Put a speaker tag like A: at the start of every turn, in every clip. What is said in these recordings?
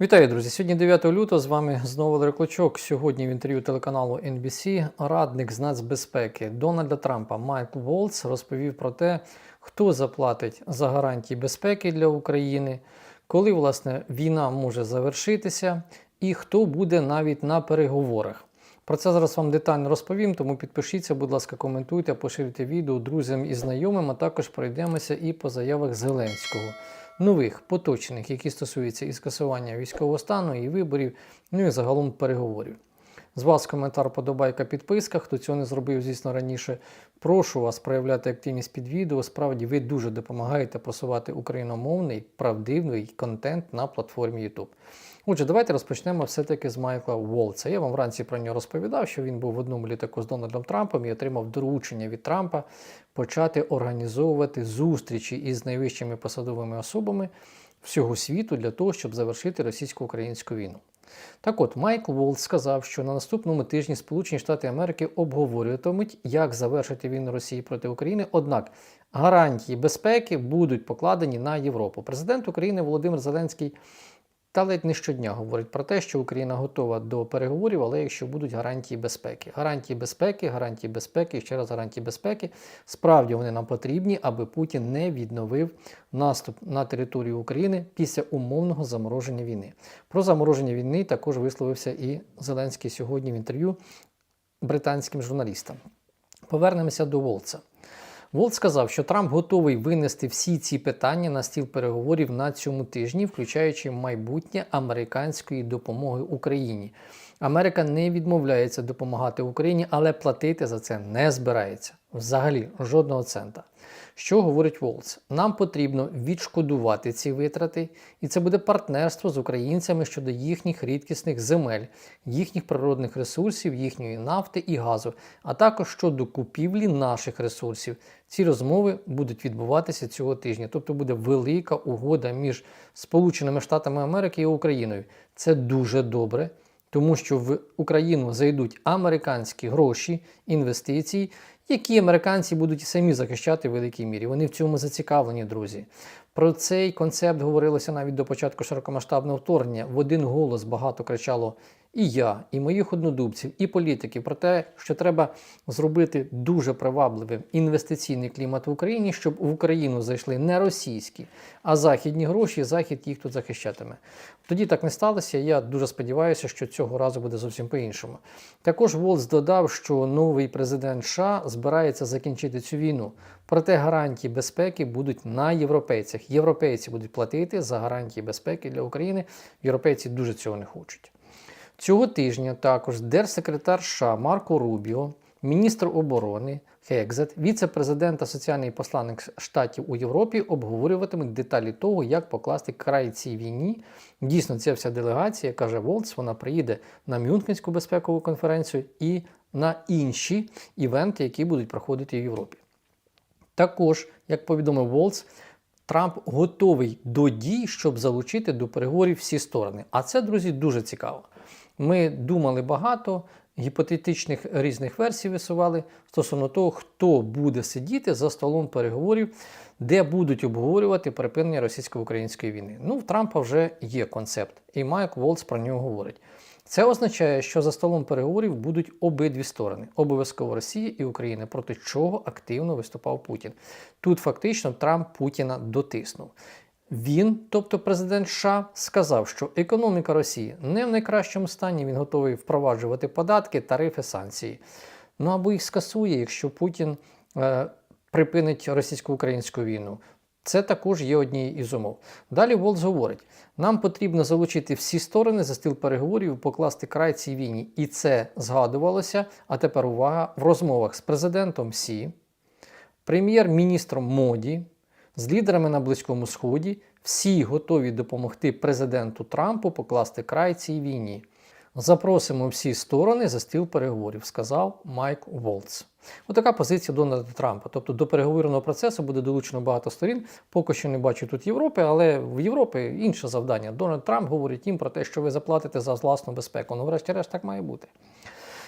A: Вітаю, друзі! Сьогодні 9 лютого з вами знову Валерій Клочок. Сьогодні в інтерв'ю телеканалу NBC радник з нацбезпеки Дональда Трампа Майкл Волц розповів про те, хто заплатить за гарантії безпеки для України, коли власне війна може завершитися, і хто буде навіть на переговорах. Про це зараз вам детально розповім, тому підпишіться, будь ласка, коментуйте, поширюйте відео друзям і знайомим, а також пройдемося і по заявах Зеленського нових поточних, які стосуються і скасування військового стану, і виборів, ну і загалом переговорів. З вас коментар, подобайка, підписка. Хто цього не зробив, звісно, раніше. Прошу вас проявляти активність під відео. Справді, ви дуже допомагаєте просувати україномовний правдивий контент на платформі YouTube. Отже, давайте розпочнемо все-таки з Майкла Волца. Я вам вранці про нього розповідав, що він був в одному літаку з Дональдом Трампом і отримав доручення від Трампа почати організовувати зустрічі із найвищими посадовими особами всього світу для того, щоб завершити російсько-українську війну. Так от, Майкл Волц сказав, що на наступному тижні Сполучені Штати Америки обговорюватимуть, як завершити війну Росії проти України. Однак гарантії безпеки будуть покладені на Європу. Президент України Володимир Зеленський та ледь не щодня говорить про те, що Україна готова до переговорів, але якщо будуть гарантії безпеки. Гарантії безпеки, гарантії безпеки, ще раз гарантії безпеки. Справді вони нам потрібні, аби Путін не відновив наступ на територію України після умовного замороження війни. Про замороження війни також висловився і Зеленський сьогодні в інтерв'ю британським журналістам. Повернемося до Волца. Волт сказав, що Трамп готовий винести всі ці питання на стіл переговорів на цьому тижні, включаючи майбутнє американської допомоги Україні. Америка не відмовляється допомагати Україні, але платити за це не збирається. Взагалі, жодного цента. Що говорить Волц? Нам потрібно відшкодувати ці витрати, і це буде партнерство з українцями щодо їхніх рідкісних земель, їхніх природних ресурсів, їхньої нафти і газу, а також щодо купівлі наших ресурсів. Ці розмови будуть відбуватися цього тижня. Тобто буде велика угода між Сполученими Штатами Америки і Україною. Це дуже добре. Тому що в Україну зайдуть американські гроші, інвестиції, які американці будуть самі захищати в великій мірі. Вони в цьому зацікавлені, друзі. Про цей концепт говорилося навіть до початку широкомасштабного вторгнення. В один голос багато кричало і я, і моїх однодумців, і політиків про те, що треба зробити дуже привабливим інвестиційний клімат в Україні, щоб в Україну зайшли не російські, а західні гроші, захід їх тут захищатиме. Тоді так не сталося. Я дуже сподіваюся, що цього разу буде зовсім по-іншому. Також Волц додав, що новий президент США збирається закінчити цю війну. Проте гарантії безпеки будуть на європейцях. Європейці будуть платити за гарантії безпеки для України. Європейці дуже цього не хочуть. Цього тижня також держсекретар США Марко Рубіо, міністр оборони Хекзет, віце-президент та соціальний посланник штатів у Європі обговорюватимуть деталі того, як покласти край цій війні. Дійсно, ця вся делегація, каже Волц, вона приїде на Мюнхенську безпекову конференцію і на інші івенти, які будуть проходити в Європі. Також, як повідомив Волц, Трамп готовий до дій, щоб залучити до переговорів всі сторони. А це, друзі, дуже цікаво. Ми думали багато, гіпотетичних різних версій висували стосовно того, хто буде сидіти за столом переговорів, де будуть обговорювати припинення російсько-української війни. Ну, в Трампа вже є концепт, і Майк Волц про нього говорить. Це означає, що за столом переговорів будуть обидві сторони, обов'язково Росія і Україна, проти чого активно виступав Путін. Тут фактично Трамп Путіна дотиснув. Він, тобто президент США, сказав, що економіка Росії не в найкращому стані, він готовий впроваджувати податки, тарифи, санкції. Ну або їх скасує, якщо Путін е, припинить російсько-українську війну. Це також є однією із умов. Далі Волц говорить: нам потрібно залучити всі сторони за стіл переговорів покласти край цій війні. І це згадувалося. А тепер увага в розмовах з президентом Сі, прем'єр-міністром Моді, з лідерами на Близькому Сході. Всі готові допомогти президенту Трампу покласти край цій війні. Запросимо всі сторони за стіл переговорів, сказав Майк Волц. Отака позиція Дональда Трампа. Тобто до переговорного процесу буде долучено багато сторін. Поки що не бачу тут Європи, але в Європі інше завдання. Дональд Трамп говорить їм про те, що ви заплатите за власну безпеку. Ну, врешті-решт, так має бути.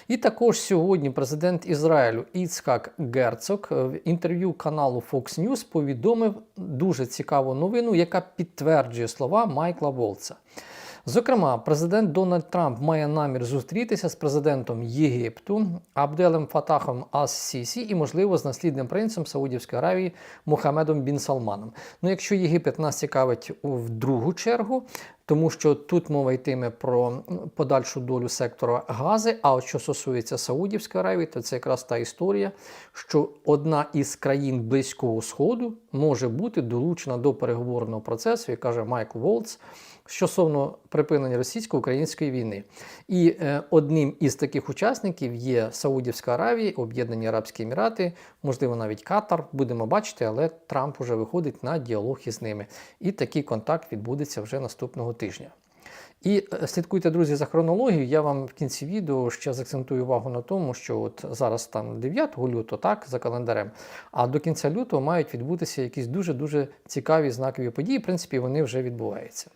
A: І також сьогодні президент Ізраїлю Іцхак Герцог в інтерв'ю каналу Fox News повідомив дуже цікаву новину, яка підтверджує слова Майкла Волца. Зокрема, президент Дональд Трамп має намір зустрітися з президентом Єгипту Абделем Фатахом Ас-Сісі і, можливо, з наслідним принцем Саудівської Аравії Мухаммедом Бін Салманом. Ну, якщо Єгипет нас цікавить в другу чергу, тому що тут мова йтиме про подальшу долю сектора Гази. А от що стосується Саудівської Аравії, то це якраз та історія, що одна із країн Близького Сходу може бути долучена до переговорного процесу, як каже Майкл Волц, стосовно припинення російсько-української війни. І е, одним із таких учасників є Саудівська Аравія, Об'єднані Арабські Емірати, можливо, навіть Катар. Будемо бачити, але Трамп уже виходить на діалог із ними. І такий контакт відбудеться вже наступного тижня. І е, слідкуйте, друзі, за хронологією. Я вам в кінці відео ще закцентую увагу на тому, що от зараз там 9 лютого, так, за календарем, а до кінця лютого мають відбутися якісь дуже-дуже цікаві знакові події. В принципі, вони вже відбуваються.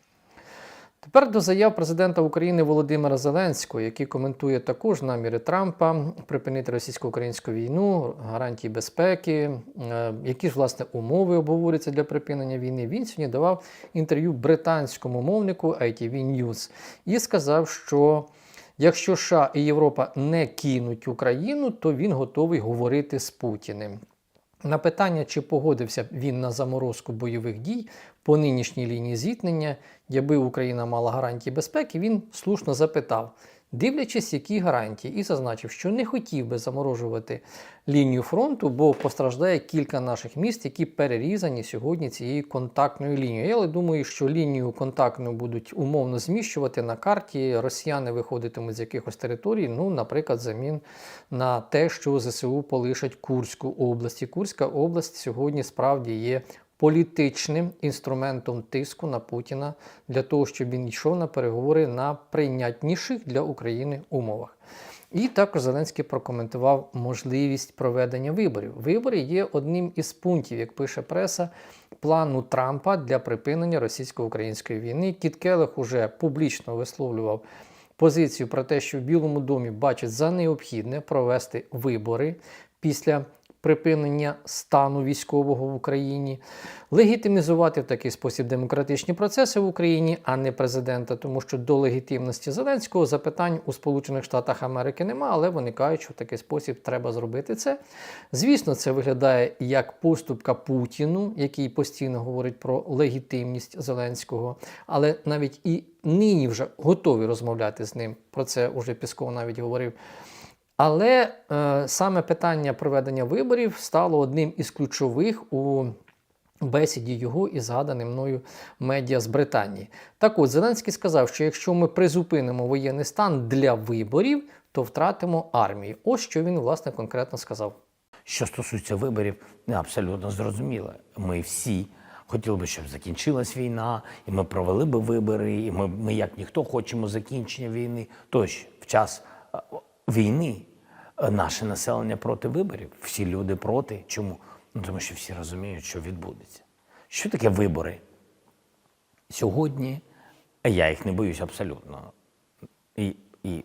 A: Тепер до заяв президента України Володимира Зеленського, який коментує також наміри Трампа припинити російсько-українську війну, гарантії безпеки, е, які ж власне умови обговорюються для припинення війни. Він сьогодні давав інтерв'ю британському мовнику ITV News і сказав, що якщо США і Європа не кинуть Україну, то він готовий говорити з Путіним. На питання, чи погодився б він на заморозку бойових дій по нинішній лінії зіткнення, якби Україна мала гарантії безпеки, він слушно запитав, дивлячись, які гарантії, і зазначив, що не хотів би заморожувати лінію фронту, бо постраждає кілька наших міст, які перерізані сьогодні цією контактною лінією. Я але думаю, що лінію контактну будуть умовно зміщувати на карті. Росіяни виходитимуть з якихось територій, ну, наприклад, замін на те, що ЗСУ полишать Курську область. І Курська область сьогодні справді є політичним інструментом тиску на Путіна для того, щоб він йшов на переговори на прийнятніших для України умовах. І також Зеленський прокоментував можливість проведення виборів. Вибори є одним із пунктів, як пише преса, плану Трампа для припинення російсько-української війни. Кіт Келех уже публічно висловлював позицію про те, що в Білому домі бачать за необхідне провести вибори після припинення стану військового в Україні, легітимізувати в такий спосіб демократичні процеси в Україні, а не президента, тому що до легітимності Зеленського запитань у Сполучених Штатах Америки нема, але вони кажуть, що в такий спосіб треба зробити це. Звісно, це виглядає як поступка Путіну, який постійно говорить про легітимність Зеленського, але навіть і нині вже готові розмовляти з ним. Про це уже Пісков навіть говорив. Але е, саме питання проведення виборів стало одним із ключових у бесіді його із згаданим мною медіа з Британії. Так от Зеленський сказав, що якщо ми призупинимо воєнний стан для виборів, то втратимо армію. Ось що він власне конкретно сказав.
B: Що стосується виборів, абсолютно зрозуміло. Ми всі хотіли би, щоб закінчилась війна, і ми провели би вибори, і ми, ми як ніхто хочемо закінчення війни. Тож в час е, війни наше населення проти виборів, всі люди проти. Чому? Ну тому що всі розуміють, що відбудеться. Що таке вибори? Сьогодні я їх не боюсь абсолютно. І, і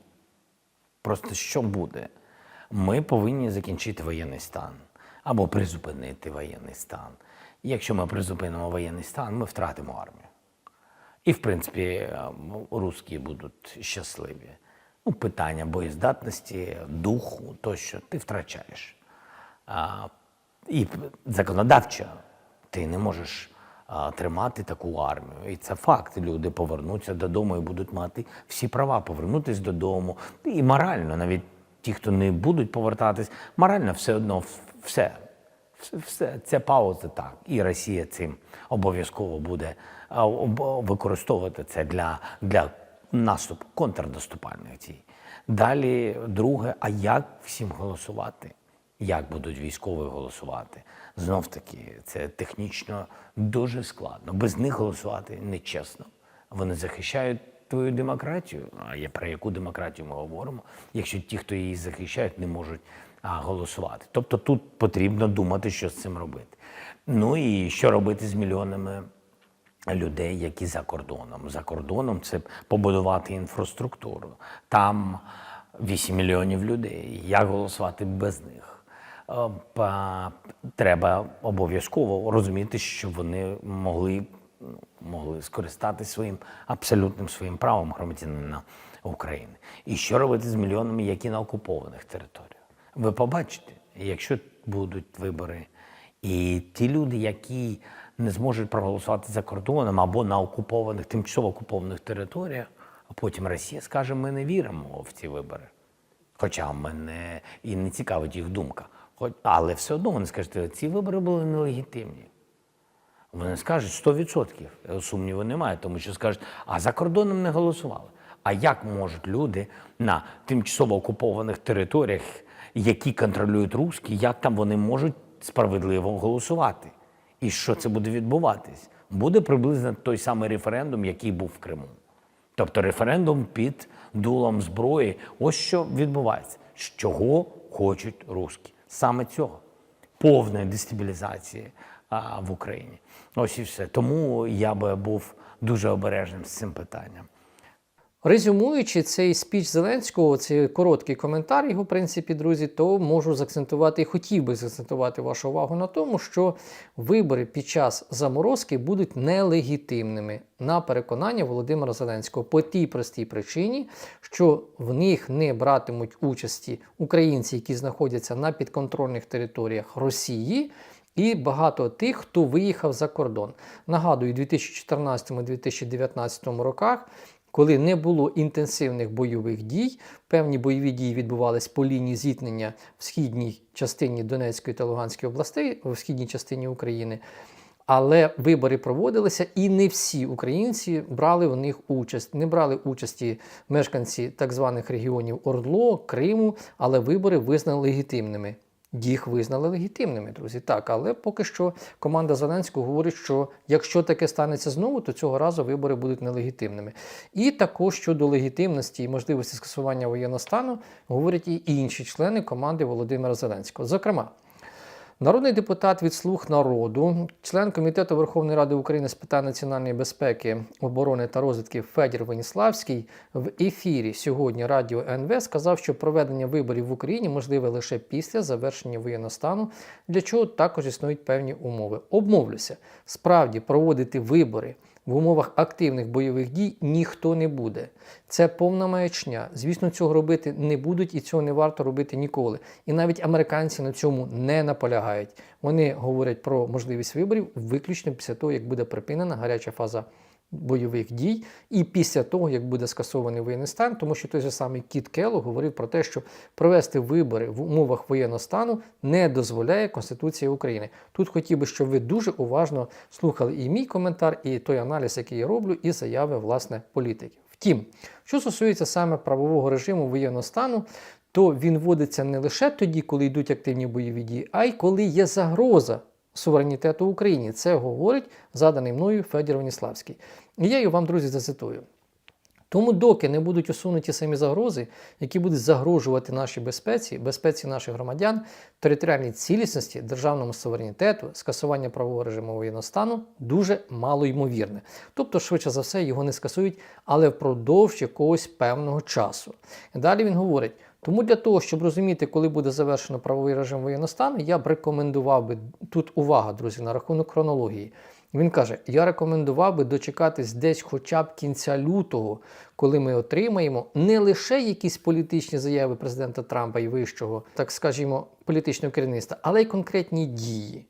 B: Просто що буде? Ми повинні закінчити воєнний стан або призупинити воєнний стан. Якщо ми призупинимо воєнний стан, ми втратимо армію. І, в принципі, русські будуть щасливі. Ну, питання боєздатності, духу, тощо ти втрачаєш. А, і законодавчо ти не можеш а, тримати таку армію. І це факт. Люди повернуться додому і будуть мати всі права повернутися додому. І морально, навіть ті, хто не будуть повертатись, морально все одно все. Все, це пауза так. І Росія цим обов'язково буде використовувати це для, для наступу, контрнаступальних дій. Далі, друге, а як всім голосувати? Як будуть військові голосувати? Знов таки, це технічно дуже складно. Без них голосувати нечесно. Вони захищають твою демократію. А я про яку демократію ми говоримо, якщо ті, хто її захищають, не можуть голосувати. Тобто тут потрібно думати, що з цим робити. Ну і що робити з мільйонами людей, які за кордоном. За кордоном це побудувати інфраструктуру. Там 8 мільйонів людей. Як голосувати без них? Е, Треба обов'язково розуміти, що вони могли могли скористатися своїм абсолютним своїм правом громадянина України. І що робити з мільйонами, які на окупованих територіях? Ви побачите, якщо будуть вибори, і ті люди, які не зможуть проголосувати за кордоном або на окупованих, тимчасово окупованих територіях, а потім Росія скаже, ми не віримо в ці вибори. Хоча мене і не цікавить їх думка. Але все одно вони скажуть, ці вибори були нелегітимні. Вони скажуть 100%. Сумніву немає, тому що скажуть, а за кордоном не голосували. А як можуть люди на тимчасово окупованих територіях, які контролюють русські, як там вони можуть справедливо голосувати? І що це буде відбуватись? Буде приблизно той самий референдум, який був в Криму. Тобто референдум під дулом зброї. Ось що відбувається. Чого хочуть русські? Саме цього. Повної дестабілізації а, в Україні. Ось і все. Тому я би був дуже обережним з цим питанням.
A: Резюмуючи цей спіч Зеленського, цей короткий коментар його, в принципі, друзі, то можу заакцентувати і хотів би заакцентувати вашу увагу на тому, що вибори під час заморозки будуть нелегітимними на переконання Володимира Зеленського по тій простій причині, що в них не братимуть участі українці, які знаходяться на підконтрольних територіях Росії. І багато тих, хто виїхав за кордон. Нагадую, у 2014-2019 роках коли не було інтенсивних бойових дій, певні бойові дії відбувались по лінії зіткнення в східній частині Донецької та Луганської областей, в східній частині України. Але вибори проводилися, і не всі українці брали в них участь. Не брали участі мешканці так званих регіонів Ордло, Криму, але вибори визнали легітимними. Їх визнали легітимними, друзі. Так, але поки що команда Зеленського говорить, що якщо таке станеться знову, то цього разу вибори будуть нелегітимними. І також щодо легітимності і можливості скасування воєнного стану говорять і інші члени команди Володимира Зеленського. Зокрема, Народний депутат від Слуг народу, член Комітету Верховної Ради України з питань національної безпеки, оборони та розвідки Федір Веніславський в ефірі сьогодні Радіо НВ сказав, що проведення виборів в Україні можливе лише після завершення воєнного стану, для чого також існують певні умови. Обмовлюся, справді проводити вибори. В умовах активних бойових дій ніхто не буде. Це повна маячня. Звісно, цього робити не будуть і цього не варто робити ніколи. І навіть американці на цьому не наполягають. Вони говорять про можливість виборів виключно після того, як буде припинена гаряча фаза бойових дій, і після того, як буде скасований воєнний стан, тому що той же самий Кіт Келло говорив про те, що провести вибори в умовах воєнного стану не дозволяє Конституція України. Тут хотів би, щоб ви дуже уважно слухали і мій коментар, і той аналіз, який я роблю, і заяви власне політиків. Втім, що стосується саме правового режиму воєнного стану, то він вводиться не лише тоді, коли йдуть активні бойові дії, а й коли є загроза суверенітету України. Це говорить заданий мною Федір Веніславський. І я його вам, друзі, зацитую. Тому, доки не будуть усунуті самі загрози, які будуть загрожувати нашій безпеці, безпеці наших громадян, територіальній цілісності, державному суверенітету, скасування правового режиму воєнного стану дуже мало ймовірне. Тобто, швидше за все, його не скасують, але впродовж якогось певного часу. Далі він говорить. Тому для того, щоб розуміти, коли буде завершено правовий режим воєнного стану, я б рекомендував би тут увага, друзі, на рахунок хронології. Він каже: я рекомендував би дочекатись десь хоча б кінця лютого, коли ми отримаємо не лише якісь політичні заяви президента Трампа і вищого, так скажімо, політичного керівництва, але й конкретні дії.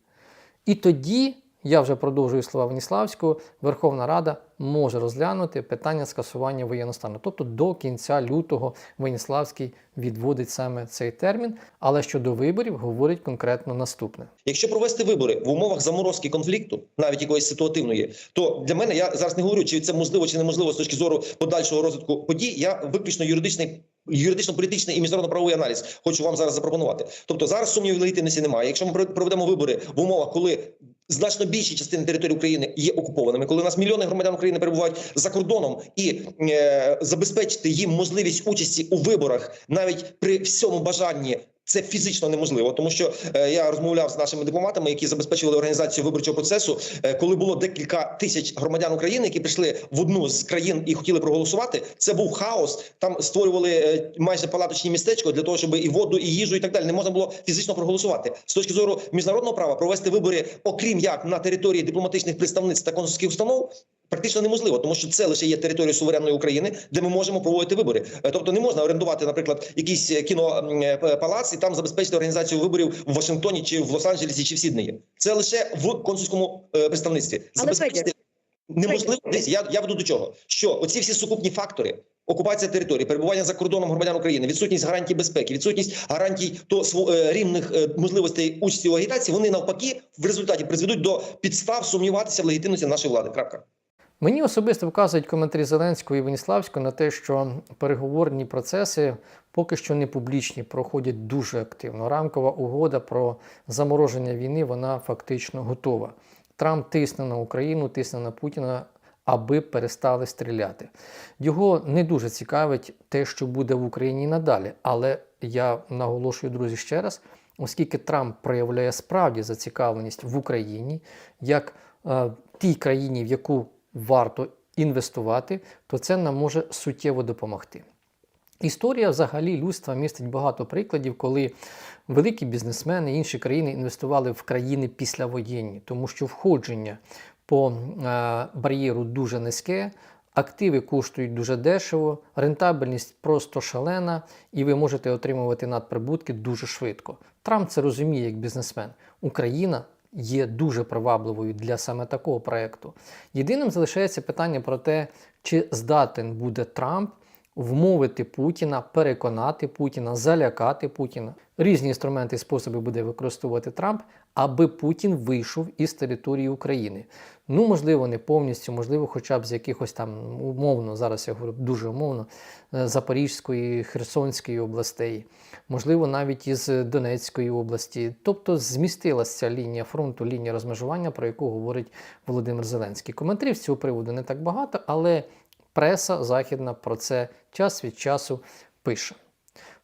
A: І тоді. Я вже продовжую слова Веніславського, Верховна Рада може розглянути питання скасування воєнного стану. Тобто до кінця лютого Веніславський відводить саме цей термін, але щодо виборів говорить конкретно наступне.
C: Якщо провести вибори в умовах заморозки конфлікту, навіть якоїсь ситуативної, то для мене я зараз не говорю, чи це можливо чи неможливо з точки зору подальшого розвитку подій. Я виключно юридичний. Юридично-політичний і міжнародно-правовий аналіз хочу вам зараз запропонувати. Тобто зараз сумнівів легітимності немає. Якщо ми проведемо вибори в умовах, коли значно більші частини території України є окупованими, коли у нас мільйони громадян України перебувають за кордоном, і е, забезпечити їм можливість участі у виборах, навіть при всьому бажанні Це фізично неможливо, тому що е, я розмовляв з нашими дипломатами, які забезпечували організацію виборчого процесу. Е, коли було декілька тисяч громадян України, які прийшли в одну з країн і хотіли проголосувати. Це був хаос. Там створювали е, майже палаточні містечко для того, щоб і воду, і їжу, і так далі не можна було фізично проголосувати. З точки зору міжнародного права провести вибори, окрім як на території дипломатичних представництв та консульських установ. Практично неможливо, тому що це лише є територією суверенної України, де ми можемо проводити вибори. Е, Тобто не можна орендувати, наприклад, якийсь е, кінопалац і там забезпечити організацію виборів в Вашингтоні чи в Лос-Анджелесі чи в Сіднеї. Це лише в консульському е, представництві.
D: Федір,
C: неможливо. Дивіться, я, я веду до чого, що оці всі сукупні фактори. Окупація території, перебування за кордоном громадян України, відсутність гарантій безпеки, відсутність гарантій то е, рівних е, можливостей участі у агітації. Вони навпаки в результаті призведуть до підстав сумніватися в легітимності нашої влади. Крапка.
A: Мені особисто вказують коментарі Зеленського і Веніславського на те, що переговорні процеси поки що не публічні, проходять дуже активно. Рамкова угода про замороження війни вона фактично готова. Трамп тисне на Україну, тисне на Путіна, аби перестали стріляти. Його не дуже цікавить те, що буде в Україні надалі. Але я наголошую, друзі, ще раз, оскільки Трамп проявляє справді зацікавленість в Україні як е, тій країні, в яку варто інвестувати, то це нам може суттєво допомогти. Історія взагалі людства містить багато прикладів, коли великі бізнесмени інші країни інвестували в країни післявоєнні, тому що входження по е, бар'єру дуже низьке, активи коштують дуже дешево, рентабельність просто шалена, і ви можете отримувати надприбутки дуже швидко. Трамп це розуміє як бізнесмен. Україна є дуже привабливою для саме такого проекту. Єдиним залишається питання про те, чи здатен буде Трамп вмовити Путіна, переконати Путіна, залякати Путіна. Різні інструменти і способи буде використовувати Трамп, аби Путін вийшов із території України. Ну, можливо, не повністю, можливо, хоча б з якихось там умовно, зараз я говорю дуже умовно, е, Запорізької, Херсонської областей, можливо, навіть із Донецької області. Тобто змістилася ця лінія фронту, лінія розмежування, про яку говорить Володимир Зеленський. Коментарів з цього приводу не так багато, але преса західна про це час від часу пише.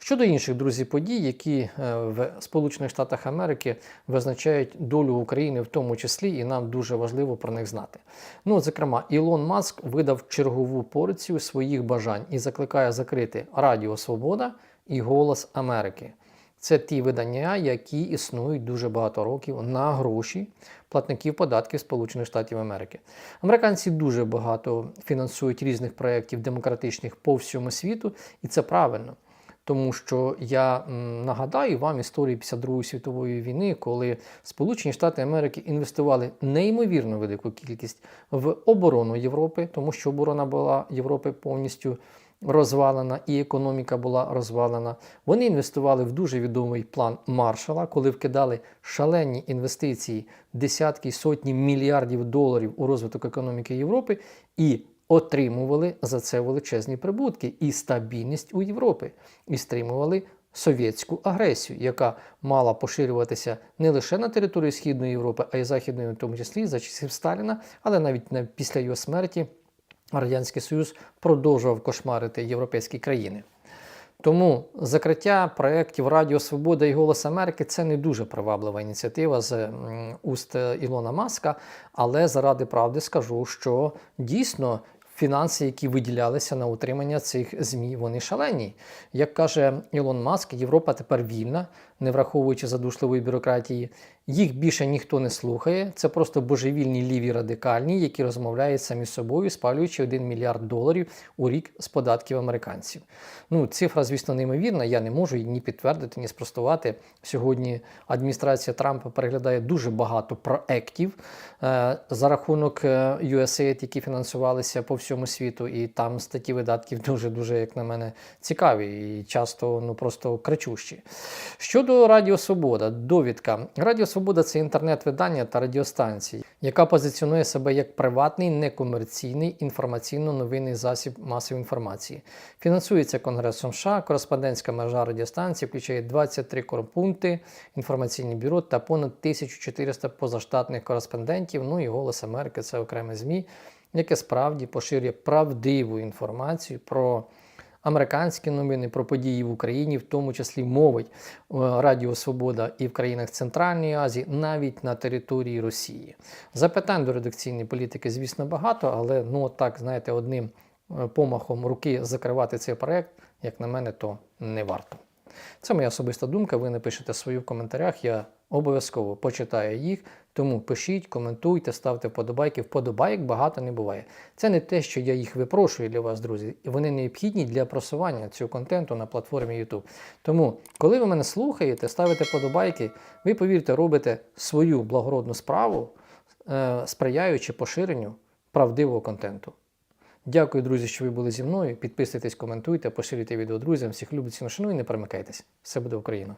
A: Щодо інших друзі подій, які е, в Сполучених Штатах Америки визначають долю України, в тому числі, і нам дуже важливо про них знати. Ну, зокрема, Ілон Маск видав чергову порцію своїх бажань і закликає закрити Радіо Свобода і Голос Америки. Це ті видання, які існують дуже багато років на гроші платників податків Сполучених Штатів Америки. Американці дуже багато фінансують різних проєктів демократичних по всьому світу, і це правильно. Тому що я нагадаю вам історію 52 світової війни, коли Сполучені Штати Америки інвестували неймовірно велику кількість в оборону Європи, тому що оборона була Європи повністю розвалена і економіка була розвалена. Вони інвестували в дуже відомий план Маршала, коли вкидали шалені інвестиції, десятки сотні мільярдів доларів у розвиток економіки Європи і отримували за це величезні прибутки і стабільність у Європі, і стримували совєтську агресію, яка мала поширюватися не лише на території Східної Європи, а й Західної, в тому числі за часів Сталіна, але навіть після його смерті Радянський Союз продовжував кошмарити європейські країни. Тому закриття проєктів Радіо Свобода і Голос Америки це не дуже приваблива ініціатива з уст е, Ілона Маска. Але заради правди скажу, що дійсно фінанси, які виділялися на утримання цих ЗМІ, вони шалені. Як каже Ілон Маск, Європа тепер вільна, не враховуючи задушливої бюрократії. Їх більше ніхто не слухає. Це просто божевільні ліві радикальні, які розмовляють самі з собою, спалюючи 1 мільярд доларів у рік з податків американців. Ну, цифра, звісно, неймовірна. Я не можу її ні підтвердити, ні спростувати. Сьогодні адміністрація Трампа переглядає дуже багато проєктів е, за рахунок е, USAID, які фінансувалися по всьому світу, і там статті видатків дуже дуже, як на мене, цікаві і часто ну просто кричущі. Щодо Радіо Свобода, довідка. Радіо Свобода це інтернет-видання та радіостанція, яка позиціонує себе як приватний, некомерційний інформаційно-новинний засіб масової інформації. Фінансується Конгресом США, кореспондентська мережа радіостанцій включає 23 корпункти, інформаційні бюро та понад 1400 позаштатних кореспондентів. Ну і Голос Америки це окреме ЗМІ, яке справді поширює правдиву інформацію про американські новини про події в Україні, в тому числі мовить е, Радіо Свобода і в країнах Центральної Азії, навіть на території Росії. Запитань до редакційної політики, звісно, багато, але ну так, знаєте, одним е, помахом руки закривати цей проект, як на мене, то не варто. Це моя особиста думка. Ви напишете свою в коментарях. Я обов'язково почитаю їх. Тому пишіть, коментуйте, ставте вподобайки. Вподобайок багато не буває. Це не те, що я їх випрошую для вас, друзі. Вони необхідні для просування цього контенту на платформі YouTube. Тому, коли ви мене слухаєте, ставите вподобайки, ви повірте, робите свою благородну справу, е, сприяючи поширенню правдивого контенту. Дякую, друзі, що ви були зі мною. Підписуйтесь, коментуйте, поширюйте відео друзям. Всіх любить, ціну шаную і не перемикайтесь. Все буде Україна!